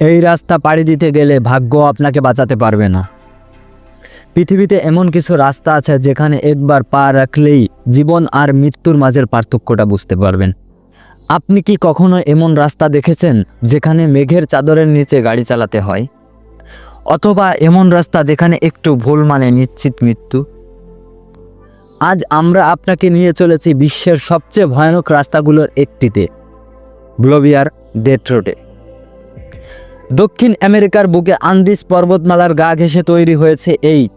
এই রাস্তা পাড়ি দিতে গেলে ভাগ্য আপনাকে বাঁচাতে পারবে না। পৃথিবীতে এমন কিছু রাস্তা আছে যেখানে একবার পা রাখলেই জীবন আর মৃত্যুর মাঝের পার্থক্যটা বুঝতে পারবেন। আপনি কি কখনো এমন রাস্তা দেখেছেন যেখানে মেঘের চাদরের নিচে গাড়ি চালাতে হয়? অথবা এমন রাস্তা যেখানে একটু ভুল মানে নিশ্চিত মৃত্যু? আজ আমরা আপনাকে নিয়ে চলেছি বিশ্বের সবচেয়ে ভয়ানক রাস্তাগুলোর একটিতে ব্লোভিয়ার ডেট রোডে। দক্ষিণ আমেরিকার বুকে আন্দিস পর্বতমালার গা ঘেঁষে তৈরি হয়েছে এই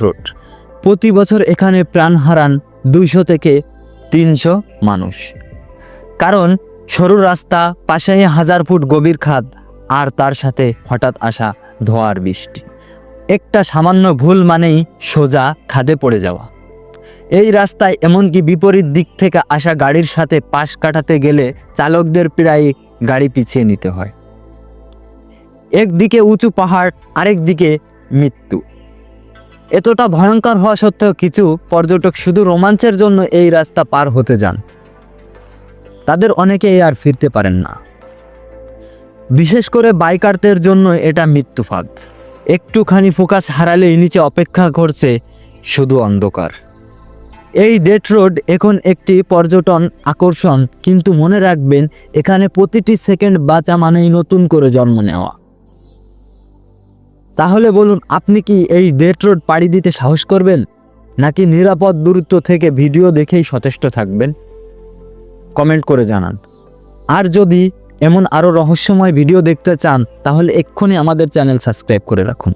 রোড প্রতি বছর এখানে প্রাণ হারান দুইশো থেকে তিনশো মানুষ। কারণ সরু রাস্তা পাশে হাজার ফুট গভীর খাদ, আর তার সাথে হঠাৎ আসা ধোয়ার বৃষ্টি। একটা সামান্য ভুল মানেই সোজা খাদে পড়ে যাওয়া। এই রাস্তায় এমনকি বিপরীত দিক থেকে আসা গাড়ির সাথে পাশ কাটাতে গেলে চালকদের প্রায় গাড়ি পিছিয়ে নিতে হয়। একদিকে উঁচু পাহাড় আরেক দিকে মৃত্যু। এতটা ভয়ঙ্কর হওয়া সত্ত্বেও কিছু পর্যটক শুধু রোমাঞ্চের জন্য এই রাস্তা পার হতে যান। তাদের অনেকেই আর ফিরতে পারেন না। বিশেষ করে বাইকারদের জন্য এটা মৃত্যুফাদ। একটুখানি ফোকাস হারালেই নিচে অপেক্ষা করছে শুধু অন্ধকার। এই ডেট রোড এখন একটি পর্যটন আকর্ষণ, কিন্তু মনে রাখবেন, এখানে প্রতিটি সেকেন্ড বাঁচা মানেই নতুন করে জন্ম নেওয়া। তাহলে বলুন, আপনি কি এই ডেট রোড পাড়ি দিতে সাহস করবেন? নাকি নিরাপদ দূরত্ব থেকে ভিডিও দেখেই সচেষ্ট থাকবেন? কমেন্ট করে জানান। আর যদি এমন আরও রহস্যময় ভিডিও দেখতে চান, তাহলে এক্ষুনি আমাদের চ্যানেল সাবস্ক্রাইব করে রাখুন।